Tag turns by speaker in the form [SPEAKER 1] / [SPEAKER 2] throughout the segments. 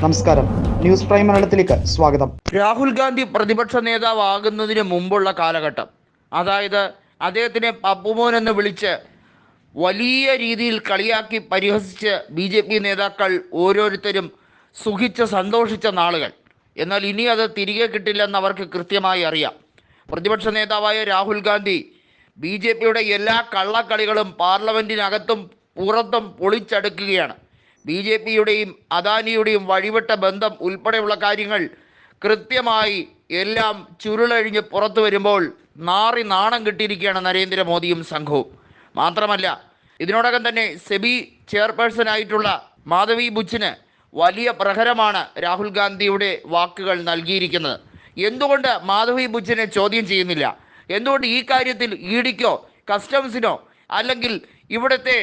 [SPEAKER 1] നമസ്കാരം. News prime മലയാളത്തിലേക്ക് സ്വാഗതം.
[SPEAKER 2] രാഹുൽ ഗാന്ധി പ്രതിപക്ഷ നേതാവാകുന്നതിന് മുമ്പുള്ള കാലഘട്ടം. അതായത് അദ്ദേഹത്തിനെ പപ്പുമോൻ എന്ന് വിളിച്ച് വലിയ രീതിയിൽ കളിയാക്കി പരിഹസിച്ച് ബി ജെ പി നേതാക്കൾ ഓരോരുത്തരും സുഖിച്ച് സന്തോഷിച്ച നാളുകൾ. എന്നാൽ ഇനി അത് തിരികെ കിട്ടില്ലെന്ന് അവർക്ക് കൃത്യമായി അറിയാം. പ്രതിപക്ഷ നേതാവായ രാഹുൽ ഗാന്ധി ബി ജെ പിയുടെ എല്ലാ കള്ളക്കളികളും പാർലമെന്റിനകത്തും പുറത്തും പൊളിച്ചടുക്കുകയാണ്. ബി ജെ പിയുടെയും അദാനിയുടെയും വഴിവിട്ട ബന്ധം ഉൾപ്പെടെയുള്ള കാര്യങ്ങൾ കൃത്യമായി എല്ലാം ചുരുളഴിഞ്ഞ് പുറത്തു വരുമ്പോൾ നാറി നാണം കിട്ടിയിരിക്കുകയാണ് നരേന്ദ്രമോദിയും സംഘവും. മാത്രമല്ല ഇതിനോടകം തന്നെ സെബി ചെയർപേഴ്സൺ ആയിട്ടുള്ള മാധവി ബുച്ചിന് വലിയ പ്രഹരമാണ് രാഹുൽ ഗാന്ധിയുടെ വാക്കുകൾ നൽകിയിരിക്കുന്നത്. എന്തുകൊണ്ട് മാധവി ബുച്ചിനെ ചോദ്യം ചെയ്യുന്നില്ല? എന്തുകൊണ്ട് ഈ കാര്യത്തിൽ ഇ ഡിക്കോ കസ്റ്റംസിനോ അല്ലെങ്കിൽ ഇവിടുത്തെ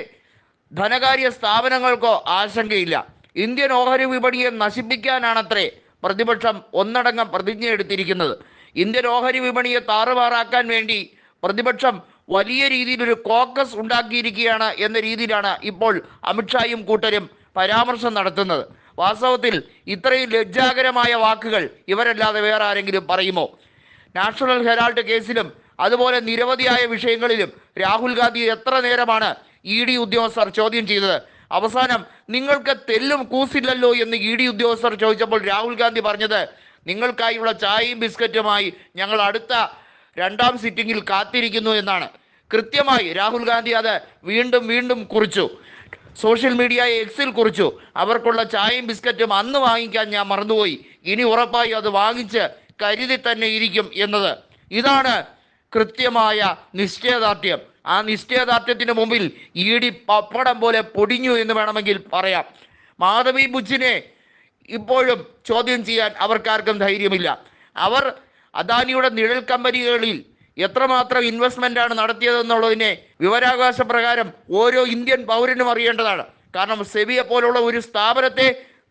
[SPEAKER 2] ധനകാര്യ സ്ഥാപനങ്ങൾക്കോ ആശങ്കയില്ല. ഇന്ത്യൻ ഓഹരി വിപണിയെ നശിപ്പിക്കാനാണത്രേ പ്രതിപക്ഷം ഒന്നടങ്കം പ്രതിജ്ഞ എടുത്തിരിക്കുന്നത് ഇന്ത്യൻ ഓഹരി വിപണിയെ താറുമാറാക്കാൻ വേണ്ടി പ്രതിപക്ഷം വലിയ രീതിയിലൊരു കോക്കസ് ഉണ്ടാക്കിയിരിക്കുകയാണ് എന്ന രീതിയിലാണ് ഇപ്പോൾ അമിത്ഷായും കൂട്ടരും പരാമർശം നടത്തുന്നത്. വാസ്തവത്തിൽ ഇത്രയും ലജ്ജാകരമായ വാക്കുകൾ ഇവരല്ലാതെ വേറെ ആരെങ്കിലും പറയുമോ? നാഷണൽ ഹെറാൾഡ് കേസിലും അതുപോലെ നിരവധിയായ വിഷയങ്ങളിലും രാഹുൽ ഗാന്ധി എത്ര നേരമാണ് ഇ ഡി ഉദ്യോഗസ്ഥർ ചോദ്യം ചെയ്തത്. അവസാനം നിങ്ങൾക്ക് തെല്ലും കൂസില്ലല്ലോ എന്ന് ഇ ഡി ഉദ്യോഗസ്ഥർ ചോദിച്ചപ്പോൾ രാഹുൽ ഗാന്ധി പറഞ്ഞത് നിങ്ങൾക്കായുള്ള ചായയും ബിസ്ക്കറ്റുമായി ഞങ്ങൾ അടുത്ത രണ്ടാം സിറ്റിംഗിൽ കാത്തിരിക്കുന്നു എന്നാണ്. കൃത്യമായി രാഹുൽ ഗാന്ധി അത് വീണ്ടും വീണ്ടും കുറിച്ചു. സോഷ്യൽ മീഡിയ എക്സിൽ കുറിച്ചു. അവർക്കുള്ള ചായയും ബിസ്ക്കറ്റും അന്ന് വാങ്ങിക്കാൻ ഞാൻ മറന്നുപോയി. ഇനി ഉറപ്പായി അത് വാങ്ങിച്ച് കരുതി തന്നെ ഇരിക്കും എന്നത്. ഇതാണ് കൃത്യമായ നിശ്ചയദാർഢ്യം. ആ നിശ്ചയദാർഢ്യത്തിന് മുമ്പിൽ ഡി പപ്പടം പോലെ പൊടിഞ്ഞു എന്ന് വേണമെങ്കിൽ പറയാം. മാധവി ബുജിനെ ഇപ്പോഴും ചോദ്യം ചെയ്യാൻ അവർക്കാർക്കും ധൈര്യമില്ല. അവർ അദാനിയുടെ നിഴൽ കമ്പനികളിൽ എത്രമാത്രം ഇൻവെസ്റ്റ്മെന്റ് ആണ് നടത്തിയതെന്നുള്ളതിനെ വിവരാവകാശ പ്രകാരം ഓരോ ഇന്ത്യൻ പൗരനും അറിയേണ്ടതാണ്. കാരണം സെബിയെ പോലുള്ള ഒരു സ്ഥാപനത്തെ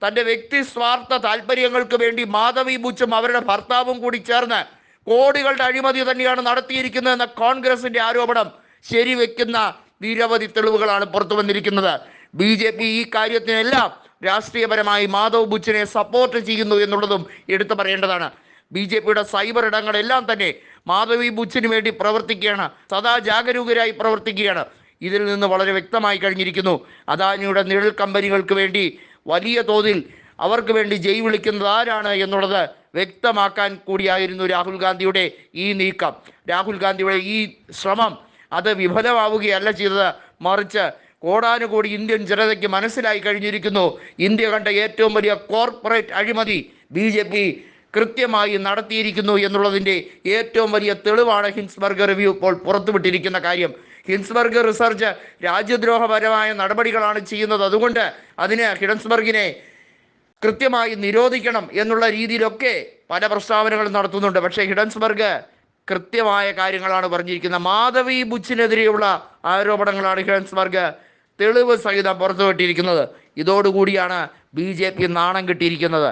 [SPEAKER 2] തന്റെ വ്യക്തി സ്വാർത്ഥ താല്പര്യങ്ങൾക്ക് വേണ്ടി മാധവി ബുച്ചും അവരുടെ ഭർത്താവും കൂടി ചേർന്ന് കോടികളുടെ അഴിമതി തന്നെയാണ് നടത്തിയിരിക്കുന്നതെന്ന കോൺഗ്രസിന്റെ ആരോപണം ശരിവെക്കുന്ന നിരവധി തെളിവുകളാണ് പുറത്തു വന്നിരിക്കുന്നത്. ബി ജെ പി ഈ കാര്യത്തിനെല്ലാം രാഷ്ട്രീയപരമായി മാധവ് ബുച്ചിനെ സപ്പോർട്ട് ചെയ്യുന്നു എന്നുള്ളതും എടുത്തു പറയേണ്ടതാണ്. ബി ജെ പിയുടെ സൈബർ ഇടങ്ങളെല്ലാം തന്നെ മാധവി ബുച്ചിന് വേണ്ടി പ്രവർത്തിക്കുകയാണ്. സദാ ജാഗരൂകരായി പ്രവർത്തിക്കുകയാണ്. ഇതിൽ നിന്ന് വളരെ വ്യക്തമായി കഴിഞ്ഞിരിക്കുന്നു. അദാനിയുടെ നിഴൽ കമ്പനികൾക്ക് വേണ്ടി വലിയ തോതിൽ അവർക്ക് വേണ്ടി ജയ് വിളിക്കുന്നത് ആരാണ് എന്നുള്ളത് വ്യക്തമാക്കാൻ കൂടിയായിരുന്നു രാഹുൽ ഗാന്ധിയുടെ ഈ നീക്കം. രാഹുൽ ഗാന്ധിയുടെ ഈ ശ്രമം അത് വിഫലമാവുകയല്ല ചെയ്തത്. മറിച്ച് കോടാനുകോടി ഇന്ത്യൻ ജനതയ്ക്ക് മനസ്സിലായി കഴിഞ്ഞിരിക്കുന്നു. ഇന്ത്യ കണ്ട ഏറ്റവും വലിയ കോർപ്പറേറ്റ് അഴിമതി ബി ജെ പി കൃത്യമായി നടത്തിയിരിക്കുന്നു എന്നുള്ളതിന്റെ ഏറ്റവും വലിയ തെളിവാണ് ഹിൻസ്ബർഗ് റിവ്യൂ ഇപ്പോൾ പുറത്തുവിട്ടിരിക്കുന്ന കാര്യം. ഹിൻസ്ബർഗ് റിസർച്ച് രാജ്യദ്രോഹപരമായ നടപടികളാണ് ചെയ്യുന്നത്. അതുകൊണ്ട് അതിന് ഹിഡൻസ്ബർഗിനെ കൃത്യമായി നിരോധിക്കണം എന്നുള്ള രീതിയിലൊക്കെ പല പ്രസ്താവനകളും നടത്തുന്നുണ്ട്. പക്ഷേ ഹിഡൻസ്ബർഗ് കൃത്യമായ കാര്യങ്ങളാണ് പറഞ്ഞിരിക്കുന്നത്. മാധവി ബുച്ചിനെതിരെയുള്ള ആരോപണങ്ങളാണ് ഹേൺസ്ബർഗ് തെളിവ് സഹിതം പുറത്തുവിട്ടിരിക്കുന്നത്. ഇതോടുകൂടിയാണ് ബി ജെ പി നാണം കിട്ടിയിരിക്കുന്നത്.